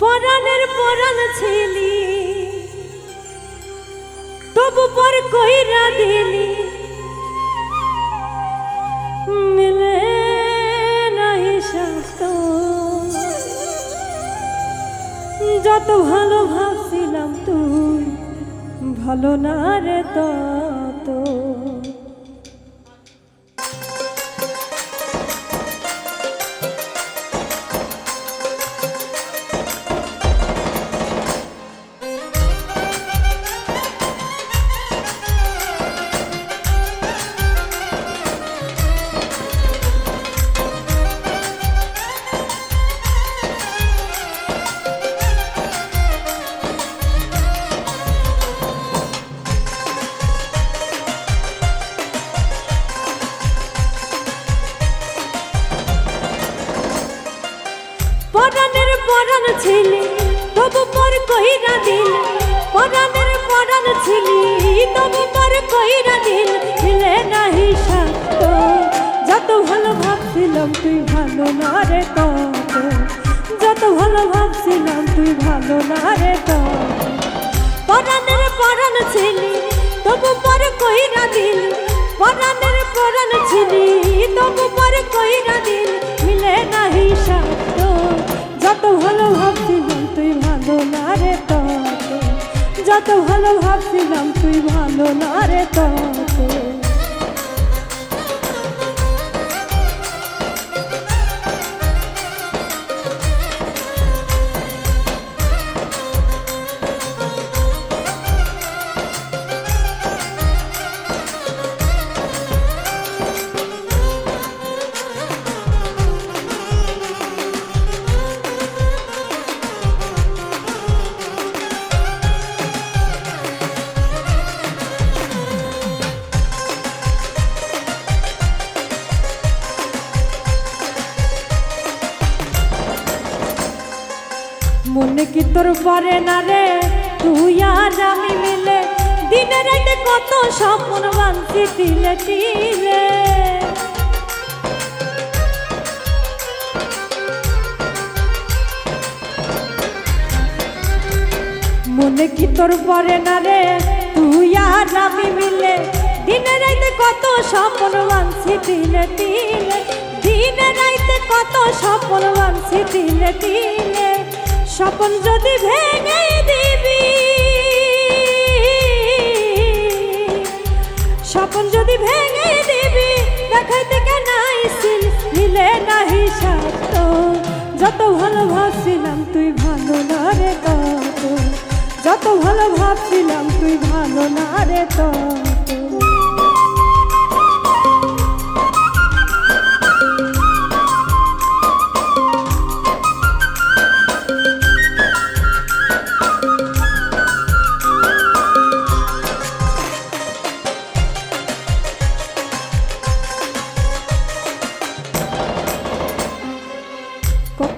পরাণের পরাণ ছিলি। তবু পর কইরা দিলি, মিলে নাই স্বাস্থ্য। যত ভালো ভাবছিলাম তুই, ভালো না রে তত। পরাণ ছিলি, তবু পর কইরা দিল পরাণের পরাণ ছিলি, তবু পর কইরা দিল, মিলে নাহি সাথ। যত ভালো ভাবছিলাম তুই ভালো না রে তত। যত ভালো ভাবছিলাম তুই ভালো না রে তত। পরাণের পরাণ ছিলি, তবু পর কইরা দিল পরাণের পরাণ ছিলি, তবু পর কইরা দিল, মিলে নাহি সাথ। যত ভালো ভাবছিলাম তুই ভালো না রে তত যত ভালো ভাবছিলাম তুই ভালো না রে তত কি তোর পরে না রে? তুই আর আমি মিলে দিনে রাতে কত স্বপ্ন বানছি তিলে তিলে। মনে কি তোর পরে না রে? তুই আর আমি মিলে দিনে রাতে কত স্বপ্ন বানছি তিলে তিলে। দিনে রাতে কত স্বপ্ন বানছি তিলে তিলে। স্বপন যদি ভেঙে দিবি, স্বপন যদি ভেঙে দিবি, দেখাইতে কেন আইসিল? মিলে নাহি সত্য যত ভালো ভাবছিলাম তুই ভালো না রে তত। যত ভালো ভাবছিলাম তুই ভালো না রে তত।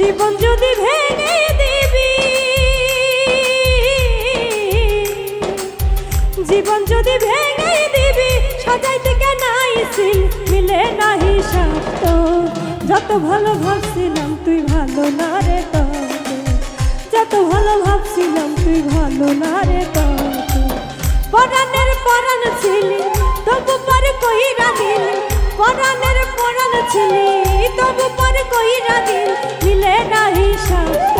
জীবন যদি ভেঙে দিবি, জীবন যদি ভেঙে দিবি, সাজাইতে কেন আইসিল মিলে নাহি সত্য যত ভালো ভাবছিলাম তুই ভালো না রে যত ভালো ভাবছিলাম তুই ভালো না রে তত পরাণের পরাণ ছিলি, তবু পর কইরা দিল পরাণের পরাণ ছিলি, তবু পর কইরা দিন মিলে নাহি শান্ত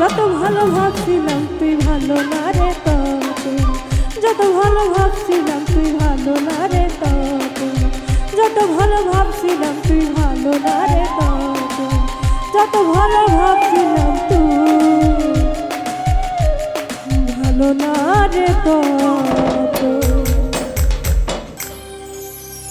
যত ভালো ভাবছিলাম তুই ভালো না রে তখন যত ভালো ভাবছিলাম তুই ভালো না রে তখন যত ভালো ভাবছিলাম তুই ভালো না রে যত ভালো ভাবছিলাম